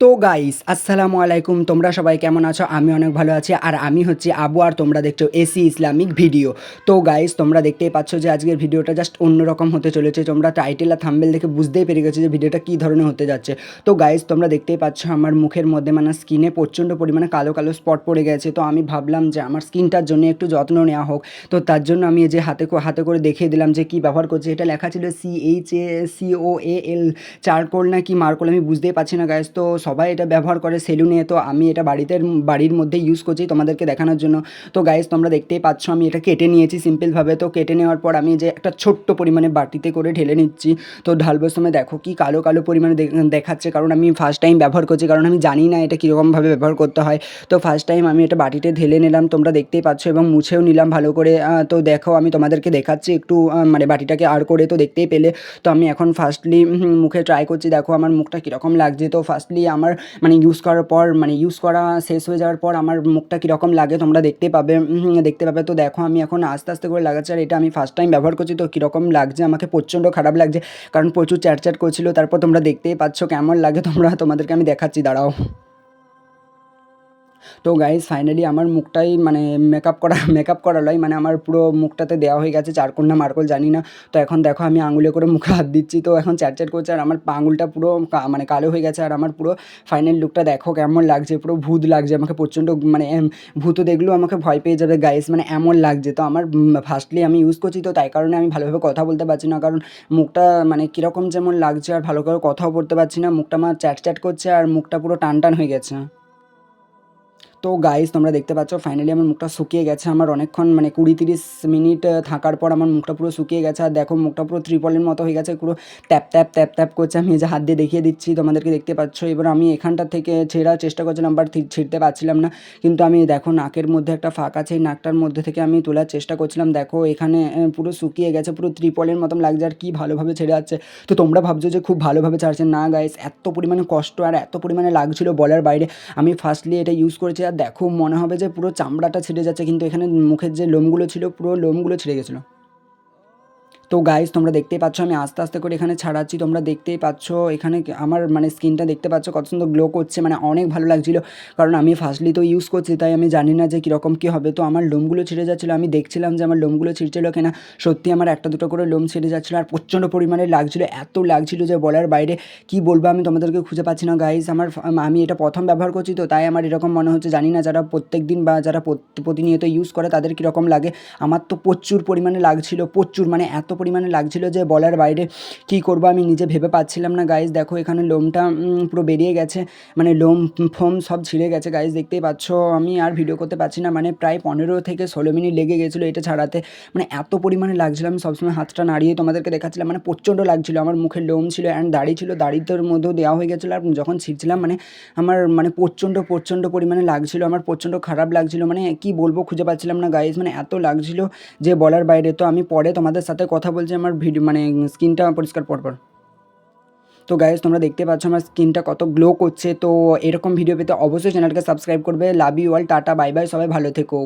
তো গাইস আসসালামু আলাইকুম। তোমরা সবাই কেমন আছো? আমি অনেক ভালো আছি। আর আমি হচ্ছে আবু, আর তোমরা দেখছ এসি ইসলামিক ভিডিও তো গাইস তোমরা দেখতেই পাচ্ছ যে আজকের ভিডিওটা জাস্ট অন্যরকম হতে চলেছে। তোমরা টাইটেল আর থাম্বেল দেখে বুঝতেই পেরে গেছো যে ভিডিওটা কী ধরনের হতে যাচ্ছে। তো গাইস তোমরা দেখতেই পাচ্ছ আমার মুখের মধ্যে মানে স্কিনে প্রচণ্ড পরিমাণে কালো কালো স্পট পড়ে গেছে। তো আমি ভাবলাম যে আমার স্কিনটার জন্য একটু যত্ন নেওয়া হোক। তো তার জন্য আমি এই যে হাতে হাতে করে দেখিয়ে দিলাম যে কী ব্যবহার করছে। এটা লেখা ছিল C H A C O A L charcoal না কি মার্কোল আমি বুঝতেই পারছি না গাইস তো সবাই এটা ব্যবহার করে সেলুনে তো আমি এটা বাড়িতে, বাড়ির মধ্যে ইউজ করছি তোমাদেরকে দেখানোর জন্য। তো গাইস তোমরা দেখতেই পাচ্ছ আমি এটা কেটে নিয়েছি সিম্পলভাবে তো কেটে নেওয়ার পর আমি যে একটা ছোট্ট পরিমাণে বাটিতে করে ঢেলে নিচ্ছি। তো ঢালবার সময় দেখো কি কালো কালো পরিমাণে দেখাচ্ছে। কারণ আমি ফার্স্ট টাইম ব্যবহার করছি, কারণ আমি জানি না এটা কীরকমভাবে ব্যবহার করতে হয়। তো ফার্স্ট টাইম আমি এটা বাটিতে ঢেলে নিলাম, তোমরা দেখতেই পাচ্ছ এবং মুছেও নিলাম ভালো করে। তো দেখো আমি তোমাদেরকে দেখাচ্ছি একটু মানে বাটিটাকে আর করে তো দেখতেই পেলে। তো আমি এখন ফার্স্টলি মুখে ট্রাই করছি। দেখো আমার মুখটা কীরকম লাগছে। তো ফার্স্টলি আমার মানে ইউজ করার পর মানে ইউজ করা শেষ হয়ে যাওয়ার পর আমার মুখটা কীরকম লাগে তোমরা দেখতে পাবে দেখতে পাবে। তো দেখো আমি এখন আস্তে আস্তে করে লাগাচ্ছি, আর এটা আমি ফার্স্ট টাইম ব্যবহার করছি, তো কীরকম লাগছে, আমাকে প্রচণ্ড খারাপ লাগছে, কারণ প্রচুর চ্যাট চ্যাট করছিল, তারপর তোমরা দেখতেই পাচ্ছ কেমন লাগে, তোমরা তোমাদেরকে আমি দেখাচ্ছি, দাঁড়াও। তো গাইজ ফাইনালি আমার মুখটাই মানে মেকআপ করা মেকআপ করা লয় মানে আমার পুরো মুখটাতে দেওয়া হয়ে গেছে চারকোল না মার্কল জানি না। তো এখন দেখো আমি আঙুলে করে মুখে হাত দিচ্ছি, তো এখন চ্যাট চ্যাট করছে আর আমার পা আঙুলটা পুরো মানে কালো হয়ে গেছে আর আমার পুরো ফাইনাল লুকটা দেখো কেমন লাগছে, পুরো ভূত লাগছে, আমাকে প্রচণ্ড মানে ভূত দেখলেও আমাকে ভয় পেয়ে যাবে গাইস মানে এমন লাগছে। তো আমার ফার্স্টলি আমি ইউজ করছি, তো তাই কারণে আমি ভালোভাবে কথা বলতে পারছি না, কারণ মুখটা মানে কীরকম যেমন লাগছে আর ভালো করে কথাও বলতে পারছি না, মুখটা আমার চ্যাট চ্যাট করছে আর মুখটা পুরো টান টান হয়ে গেছে। তো গাইস তোমরা দেখতে পাচ্ছ ফাইনালি আমার মুখটা শুকিয়ে গেছে। আমার অনেকক্ষণ মানে কুড়ি তিরিশ মিনিট থাকার পর আমার মুখটা পুরো শুকিয়ে গেছে। আর দেখো, মুখটা পুরো ত্রিপলের মতো হয়ে গেছে, পুরো ট্যাপ ট্যাপ ট্যাপ ট্যাপ করছে। আমি যে হাত দিয়ে দেখিয়ে দিচ্ছি, তোমাদেরকে দেখতে পাচ্ছ। এবার আমি এখানটা থেকে ছেঁড়ার চেষ্টা করছিলাম বাট ছিঁড়তে পারছিলাম না। কিন্তু আমি দেখো, নাকের মধ্যে একটা ফাঁক আছে, এই নাকটার মধ্যে থেকে আমি তোলার চেষ্টা করছিলাম। দেখো, এখানে পুরো শুকিয়ে গেছে, পুরো ত্রিপলের মতন লাগছে। আর কী ভালোভাবে ছেড়ে যাচ্ছে। তো তোমরা ভাবছ যে খুব ভালোভাবে ছাড়ছে। না গাইস এত পরিমাণে কষ্ট আর এত পরিমাণে লাগছিল বলার বাইরে। আমি ফার্স্টলি এটা ইউজ করেছি দেখো মনে হবে যে পুরো চামড়াটা ছিঁড়ে যাচ্ছে, কিন্তু এখানে মুখের যে লোমগুলো ছিল, পুরো লোমগুলো ছিঁড়ে গেছিল। তো গাইজ তোমরা দেখতেই পাচ্ছ, আমি আস্তে আস্তে করে এখানে ছাড়াচ্ছি। তোমরা দেখতেই পাচ্ছ, এখানে আমার মানে স্কিনটা দেখতে পাচ্ছ কত সুন্দর গ্লো করছে মানে অনেক ভালো লাগছিল। কারণ আমি ফার্স্টলি তো ইউজ করছি, তাই আমি জানি না যে কীরকম কী হবে। তো আমার লোমগুলো ছিঁড়ে যাচ্ছিল, আমি দেখছিলাম যে আমার লোমগুলো ছিঁড়ছিল কিনা। সত্যি আমার একটা দুটো করে লোম ছিঁড়ে যাচ্ছিল আর প্রচণ্ড পরিমাণে লাগছিল, এত লাগছিল যে বলার বাইরে কি বলব আমি তোমাদেরকে খুঁজে পাচ্ছি না গাইজ আমার আমি এটা প্রথম ব্যবহার করছি তো, তাই আমার এরকম মনে হচ্ছে, জানি না যারা প্রত্যেক দিন বা যারা প্রত- প্রতিনিয়ত ইউজ করে তাদের কীরকম লাগে। আমার তো প্রচুর পরিমাণে লাগছিল, প্রচুর মানে এত পরিমাণে লাগছিল যে বলার বাইরে কি করব আমি নিজে ভেবে পাচ্ছিলাম না গাইজ দেখো, এখানে লোমটা পুরো বেরিয়ে গেছে। মানে লোম, ফোম সব ছিঁড়ে গেছে গাইজ দেখতেই পাচ্ছ, আমি আর ভিডিও করতে পারছি না। মানে প্রায় পনেরো থেকে ষোলো মিনিট লেগে গেছিল এটা ছাড়াতে। মানে এত পরিমাণে লাগছিল, আমি সবসময় হাতটা নাড়িয়ে তোমাদেরকে দেখাচ্ছিলাম। মানে প্রচণ্ড লাগছিল, আমার মুখে লোম ছিল অ্যান্ড দাড়ি ছিল, দাড়িটার মধ্যেও দেওয়া হয়ে গেছিল। আর যখন ছিঁড়ছিলাম মানে আমার মানে প্রচণ্ড প্রচণ্ড পরিমাণে লাগছিল, আমার প্রচণ্ড খারাপ লাগছিল। মানে কি বলব খুঁজে পাচ্ছিলাম না গাইজ মানে এত লাগছিল যে বলার বাইরে। তো আমি পরে তোমাদের সাথে কথা বলছি আমার ভিডিও মানে স্কিনটা পরিষ্কার পরপর তো গাইজ তোমরা দেখতে পাচ্ছ আমার স্কিনটা কত গ্লো করছে। তো এরকম ভিডিও পেতে অবশ্যই চ্যানেলকে সাবস্ক্রাইব করবে। Love you all tata bye bye সবাই ভালো থেকো।